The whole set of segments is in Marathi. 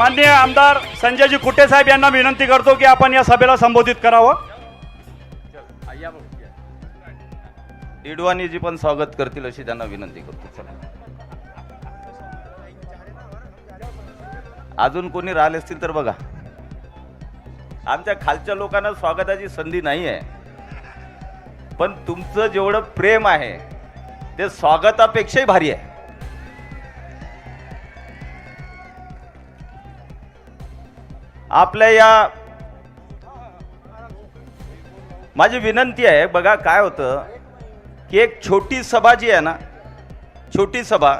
माननीय आमदार संजयजी कुटे साहेब यांना विनंती करतो की आपण या सभेला संबोधित करावं. इडवाणीजी पण स्वागत करतील अशी त्यांना विनंती करतो. चला. अजून कोणी राहिले असतील तर बघा. आमच्या खालच्या लोकांना स्वागताची संधी नाही आहे पण तुमचं जेवढं प्रेम आहे ते स्वागतापेक्षाही भारी आहे. आपल्या या माझी विनंती आहे बघा काय होतं की एक छोटी सभा जी आहे ना छोटी सभा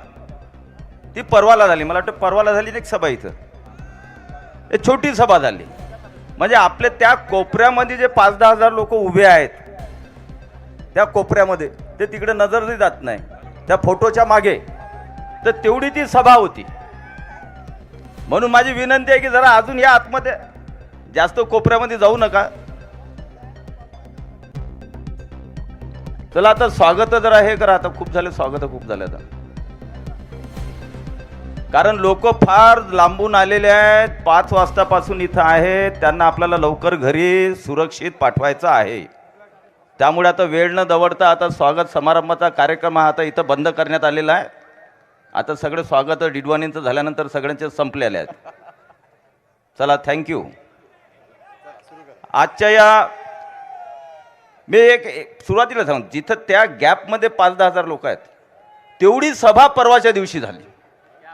ती परवाला झाली. मला वाटतं परवाला झाली एक सभा इथं. एक छोटी सभा झाली. म्हणजे आपल्या त्या कोपऱ्यामध्ये जे पाच दहा हजार लोक उभे आहेत त्या कोपऱ्यामध्ये ते तिकडे नजरही जात नाही. त्या फोटोच्या मागे तर तेवढी ती सभा होती. म्हणून माझी विनंती आहे की जरा अजून या आतमध्ये जास्त कोपऱ्यामध्ये जाऊ नका. चला आता स्वागत जरा हे करा. आता खूप झाले स्वागत खूप झाले आता. कारण लोक फार लांबून आलेले आहेत. पाच वाजतापासून इथं आहेत. त्यांना आपल्याला लवकर घरी सुरक्षित पाठवायचं आहे. त्यामुळे आता वेळ न दवडता आता स्वागत समारंभाचा कार्यक्रम हा आता इथं बंद करण्यात आलेला आहे. आता सगळं स्वागत डिडवाणींचं झाल्यानंतर सगळ्यांचे संपलेले आहेत. चला थँक्यू आजच्या या मी एक एक- सुरुवातीला सांग जिथं त्या गॅपमध्ये पाच दहा हजार लोक आहेत तेवढी सभा परवाच्या दिवशी झाली.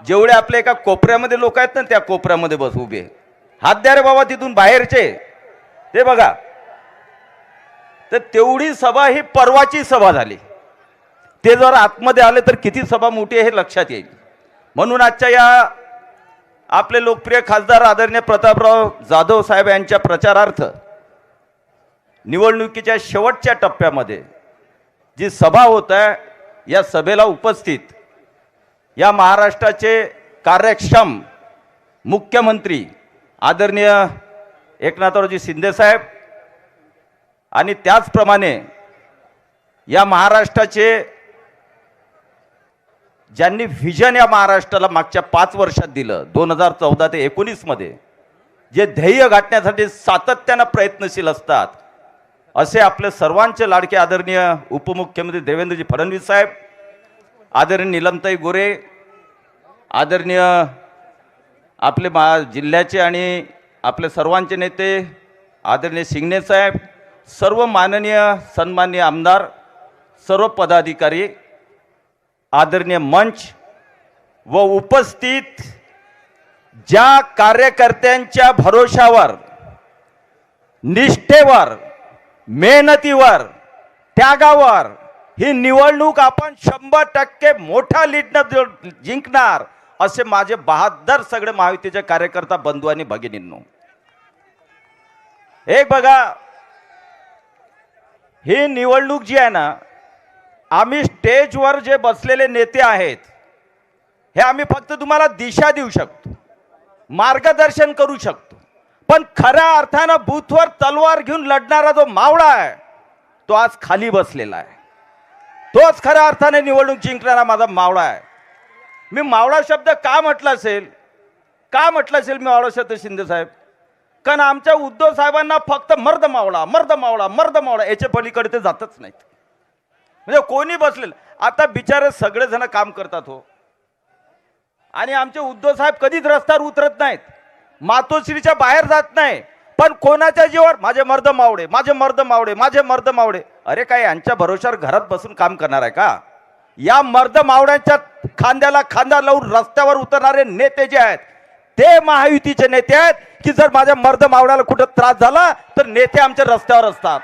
जेवढे आपल्या एका कोपऱ्यामध्ये लोक आहेत ना त्या कोपऱ्यामध्ये बस उभे हात द्या रे बाबा तिथून बाहेरचे. ते बघा. तर तेवढी सभा ही परवाची सभा झाली. ते जर आतमध्ये आले तर किती सभा मोठी आहे हे लक्षात येईल. म्हणून आजच्या या आपले लोकप्रिय खासदार आदरणीय प्रतापराव जाधव साहेब यांच्या प्रचारार्थ निवडणुकीच्या शेवटच्या टप्प्यामध्ये जी सभा होत आहे या सभेला उपस्थित या महाराष्ट्राचे कार्यक्षम मुख्यमंत्री आदरणीय एकनाथरावजी शिंदेसाहेब आणि त्याचप्रमाणे या महाराष्ट्राचे ज्यांनी व्हिजन या महाराष्ट्राला मागच्या पाच वर्षात दिलं दोन हजार चौदा ते एकोणीसमध्ये जे ध्येय गाठण्यासाठी सातत्यानं प्रयत्नशील असतात असे आपले सर्वांचे लाडके आदरणीय उपमुख्यमंत्री देवेंद्रजी फडणवीस साहेब आदरणीय निलमताई गोरे आदरणीय आपले मा जिल्ह्याचे आणि आपले सर्वांचे नेते आदरणीय सिंगणे साहेब सर्व माननीय सन्माननीय आमदार सर्व पदाधिकारी आदरणीय मंच व उपस्थित ज्या कार्यकर्त्यांच्या भरोशावर निष्ठेवर मेहनतीवर त्यागावर ही निवडणूक आपण शंभर टक्के मोठ्या लीडनं जिंकणार असे माझे बहादर सगळे महायुतीचे कार्यकर्ता बंधू आणि भगिनींनो. एक बघा ही निवडणूक जी आहे ना आम्ही स्टेजवर जे बसलेले नेते आहेत हे आम्ही फक्त तुम्हाला दिशा देऊ शकतो मार्गदर्शन करू शकतो. पण खऱ्या अर्थानं बूथवर तलवार घेऊन लढणारा जो मावळा आहे तो आज खाली बसलेला आहे. तोच खऱ्या अर्थाने निवडणूक जिंकणारा माझा मावळा आहे. मी मावळा शब्द का म्हटला असेल? का म्हटलं असेल मी मावळा शब्द शिंदे साहेब? कारण आमच्या उद्धव साहेबांना फक्त मर्द मावळा मर्द मावळा मर्द मावळा याच्या पलीकडे ते जातच नाहीत. म्हणजे कोणी बसलेलं? आता बिचारे सगळेजण काम करतात हो. आणि आमचे उद्धव साहेब कधीच रस्त्यावर उतरत नाहीत. मातोश्रीच्या बाहेर जात नाही. पण कोणाच्या जीवावर? माझे मर्द मावडे माझे मर्द मावडे माझे मर्द मावडे अरे काय यांच्या भरोश्यावर घरात बसून काम करणार आहे का? या मर्द मावड्यांच्या खांद्याला खांदा लावून रस्त्यावर उतरणारे नेते जे आहेत ते महायुतीचे नेते आहेत की जर माझ्या मर्द मावड्याला कुठं त्रास झाला तर नेते आमच्या रस्त्यावर असतात.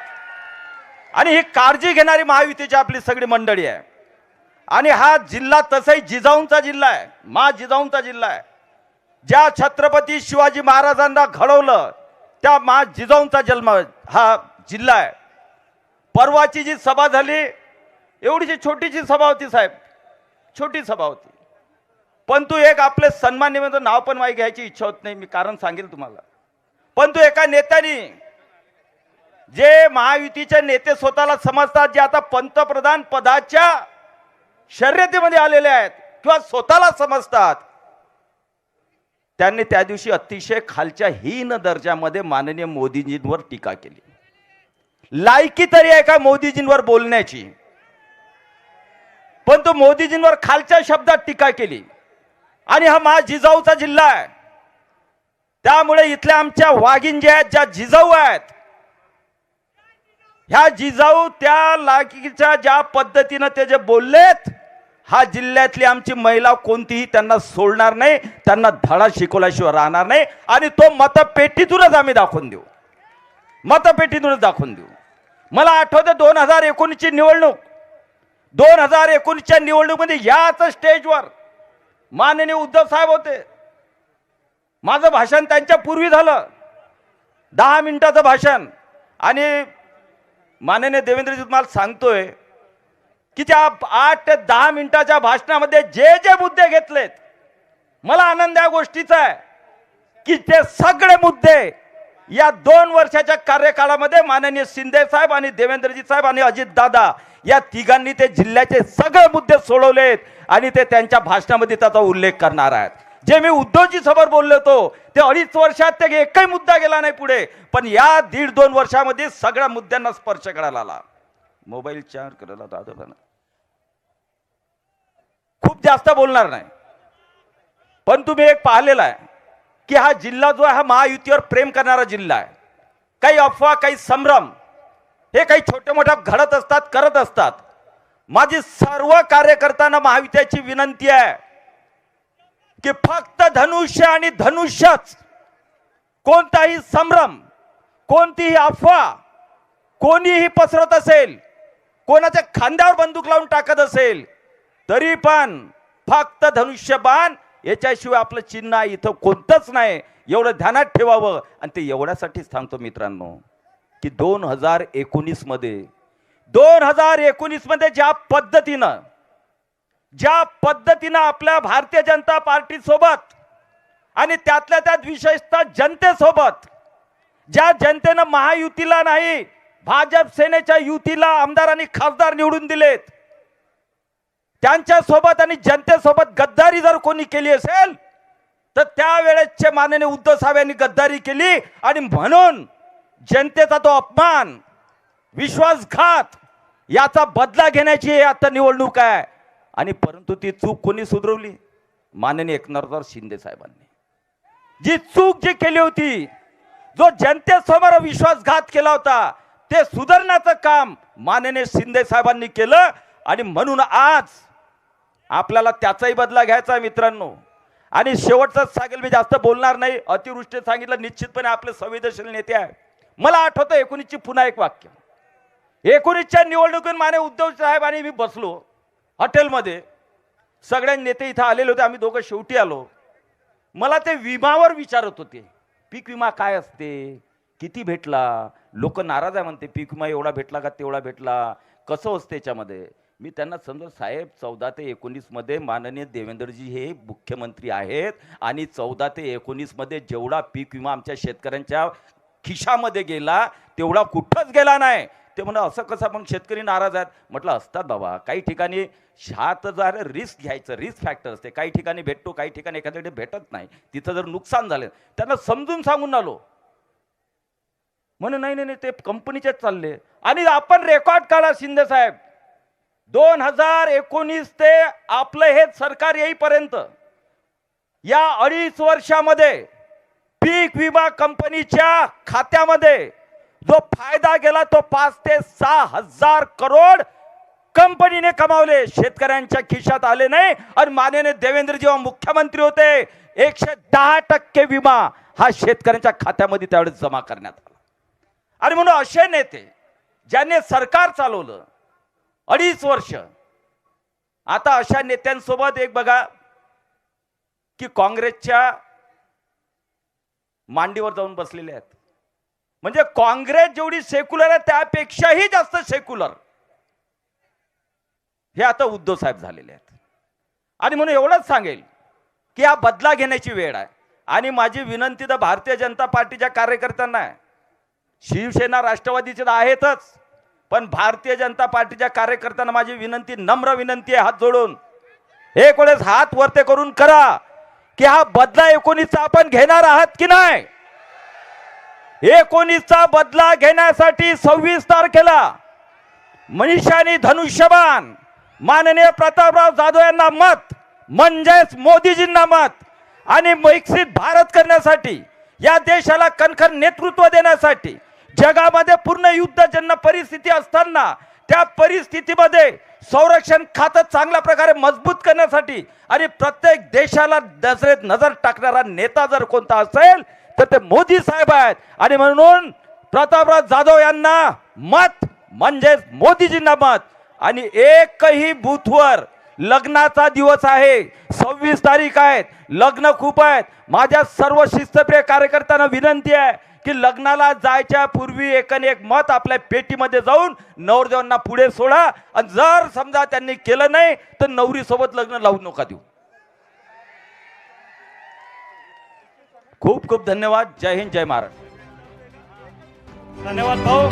आणि ही काळजी घेणारी महायुतीची आपली सगळी मंडळी आहे. आणि हा जिल्हा तसाही जिजाऊंचा जिल्हा आहे. मा जिजाऊंचा जिल्हा आहे. ज्या छत्रपती शिवाजी महाराजांना घडवलं त्या मा जिजाऊंचा जन्म हा जिल्हा आहे. परवाची जी सभा झाली एवढीशी छोटीशी सभा होती साहेब छोटी सभा होती. पण तू एक आपले सन्मान निमित्त नाव पण माही घ्यायची इच्छा होत नाही मी कारण सांगेल तुम्हाला. पण तू एका नेत्याने जे महायुतीचे नेते स्वतःला समजतात जे आता पंतप्रधान पदाच्या शर्यतीमध्ये आलेले आहेत किंवा स्वतःला समजतात त्यांनी त्या दिवशी अतिशय खालच्या हीन दर्जामध्ये माननीय मोदीजींवर टीका केली. लायकी तरी आहे का मोदीजींवर बोलण्याची? पण तो मोदीजींवर खालच्या शब्दात टीका केली. आणि हा महा जिजाऊचा जिल्हा आहे. त्यामुळे इथल्या आमच्या वाघीण ज्या आहेत ज्या जिजाऊ आहेत ह्या जिजाऊ त्या लाकीच्या ज्या पद्धतीनं ते जे बोललेत हा जिल्ह्यातली आमची महिला कोणतीही त्यांना सोडणार नाही त्यांना धडा शिकवल्याशिवाय राहणार नाही आणि तो मतपेटीतूनच आम्ही दाखवून देऊ. मतपेटीतूनच दाखवून देऊ. मला आठवतं दोन हजार एकोणीसची निवडणूक. दोन हजार एकोणीसच्या निवडणुकीमध्ये याच स्टेजवर माननीय उद्धव साहेब होते. माझं भाषण त्यांच्या पूर्वी झालं. दहा मिनिटाचं भाषण. आणि माननीय देवेंद्रजी तुम्हाला सांगतोय की त्या आठ ते दहा मिनिटाच्या भाषणामध्ये जे जे मुद्दे घेतलेत मला आनंद या गोष्टीचा आहे की ते सगळे मुद्दे या दोन वर्षाच्या कार्यकाळामध्ये माननीय शिंदे साहेब आणि देवेंद्रजी साहेब आणि अजित दादा या तिघांनी ते जिल्ह्याचे सगळे मुद्दे सोडवलेत आणि ते त्यांच्या भाषणामध्ये त्याचा उल्लेख करणार आहेत. जे मी उद्धवजी समोर बोललो होतो ते अडीच वर्षात ते एकही मुद्दा गेला नाही पुढे. पण या दीड दोन वर्षामध्ये सगळ्या मुद्द्यांना स्पर्श करायला आला. मोबाईल चार्ज करायला दादा खूप जास्त बोलणार नाही. पण तुम्ही एक पाहिलेला आहे की हा जिल्हा जो आहे हा महायुतीवर प्रेम करणारा जिल्हा आहे. काही अफवा काही संभ्रम हे काही छोट्या मोठ्या घडत असतात करत असतात. माझी सर्व कार्यकर्त्यांना महायुतीची विनंती आहे की फक्त धनुष्य आणि धनुष्यच. कोणताही संभ्रम कोणतीही अफवा कोणीही पसरत असेल कोणाच्या खांद्यावर बंदूक लावून टाकत असेल तरी पण फक्त धनुष्यबाण याच्याशिवाय आपलं चिन्ह आहे, इथं कोणतंच नाही. एवढं ध्यानात ठेवावं. आणि ते एवढ्यासाठीच सांगतो मित्रांनो की दोन हजार एकोणीसमध्ये दोन हजार एकोणीसमध्ये ज्या पद्धतीनं ज्या पद्धतीनं आपल्या भारतीय जनता पार्टी सोबत आणि त्यातल्या त्यात विशेषतः जनतेसोबत ज्या जनतेनं महायुतीला नाही भाजप सेनेच्या युतीला आमदार आणि खासदार निवडून दिलेत त्यांच्यासोबत आणि जनतेसोबत गद्दारी जर कोणी केली असेल तर त्यावेळेसचे माननीय उद्धव साहेब यांनी गद्दारी केली आणि म्हणून जनतेचा तो अपमान विश्वासघात याचा बदला घेण्याची आता निवडणूक आहे. आणि परंतु ती चूक कोणी सुधरवली? माननीय एकनाथराव शिंदे साहेबांनी. जी चूक जी केली होती जो जनतेसमोर विश्वासघात केला होता ते सुधारण्याचं काम माननीय शिंदे साहेबांनी केलं आणि म्हणून आज आपल्याला त्याचाही बदला घ्यायचा मित्रांनो. आणि शेवटचाच सांगेल मी जास्त बोलणार नाही अतिवृष्टी सांगितलं निश्चितपणे आपले संवेदनशील नेते आहे मला आठवतं एकोणीसची पुन्हा एक वाक्य. एकोणीसच्या निवडणुकीत माने उद्धव साहेब आणि मी बसलो. हॉटेलमध्ये सगळ्या नेते इथं आलेले होते आम्ही दोघं शेवटी आलो. मला ते विमावर विचारत होते पीक विमा काय असते? किती भेटला? लोक नाराज आहे म्हणते पीक विमा एवढा भेटला का तेवढा भेटला? कसं असते त्याच्यामध्ये मी त्यांना समजा साहेब चौदा ते एकोणीसमध्ये माननीय देवेंद्रजी हे मुख्यमंत्री आहेत आणि चौदा ते एकोणीसमध्ये जेवढा पीक विमा आमच्या शेतकऱ्यांच्या खिशामध्ये गेला तेवढा कुठंच गेला नाही. ते म्हणा असं कसं मग शेतकरी नाराज आहेत? म्हटलं असतात बाबा काही ठिकाणी ह्यात जर रिस्क घ्यायचं रिस्क फॅक्टर असते. काही ठिकाणी भेटतो काही ठिकाणी एखाद्याकडे भेटत नाही. तिथं जर नुकसान झालं त्यांना समजून सांगून आलो. म्हणून नाही नाही नाही, ते कंपनीचेच चालले. आणि आपण रेकॉर्ड काढा शिंदे साहेब. दोन हजार एकोणीस ते आपलं हे सरकार येईपर्यंत या अडीच वर्षामध्ये पीक विमा कंपनीच्या खात्यामध्ये जो फायदा गेला तो पाच ते सहा हजार करोड कंपनीने कमावले. शेतकऱ्यांच्या खिशात आले नाही आणि माननीय देवेंद्र जेव्हा मुख्यमंत्री होते एकशे दहा टक्के विमा हा शेतकऱ्यांच्या खात्यामध्ये त्यावेळेस जमा करण्यात आला. आणि म्हणून असे नेते ज्यांनी सरकार चालवलं अडीच वर्ष आता अशा नेत्यांसोबत एक बघा की काँग्रेसच्या मांडीवर जाऊन बसलेले आहेत. म्हणजे काँग्रेस जेवढी सेक्युलर आहे त्यापेक्षाही जास्त सेक्युलर. हे आता उद्धव साहेब झालेले आहेत. आणि म्हणून एवढंच सांगेल की हा बदला घेण्याची वेळ आहे. आणि माझी विनंती तर भारतीय जनता पार्टीच्या कार्यकर्त्यांना आहे. शिवसेना राष्ट्रवादीचे तर आहेतच पण भारतीय जनता पार्टीच्या कार्यकर्त्यांना माझी विनंती नम्र विनंती आहे हात जोडून. एक वेळेस हात वरते करून करा की हा बदला एकोणीसचा आपण घेणार आहात की नाही? एकोणीसचा बदला घेण्यासाठी सव्वीस तारखेला मनीषानी धनुष्यबाण माननीय प्रतापराव जाधव यांना मत म्हणजेच मोदीजींना मत आणि विकसित भारत करण्यासाठी या देशाला कणखर नेतृत्व देण्यासाठी जगामध्ये पूर्ण युद्धजन्य परिस्थिती असताना त्या परिस्थितीमध्ये संरक्षण खातं चांगल्या प्रकारे मजबूत करण्यासाठी आणि प्रत्येक देशाला नजरेत नजर टाकणारा नेता जर कोणता असेल तर ते मोदी साहेब आहेत. आणि म्हणून प्रतापराव जाधव यांना मत म्हणजेच मोदीजींना मत. आणि एकही बूथवर लग्नाचा दिवस आहे. सव्वीस तारीख आहेत. लग्न खूप आहेत. माझ्या सर्व शिस्तप्रिय कार्यकर्त्यांना विनंती आहे की लग्नाला जायच्या पूर्वी एकन एक मत आपल्या पेटीमध्ये जाऊन नवरदेवांना पुढे सोडा. आणि जर समजा त्यांनी केलं नाही तर नवरीसोबत लग्न लावू नका देऊ. खूप खूप धन्यवाद. जय हिंद जय महाराष्ट्र. धन्यवाद भाऊ.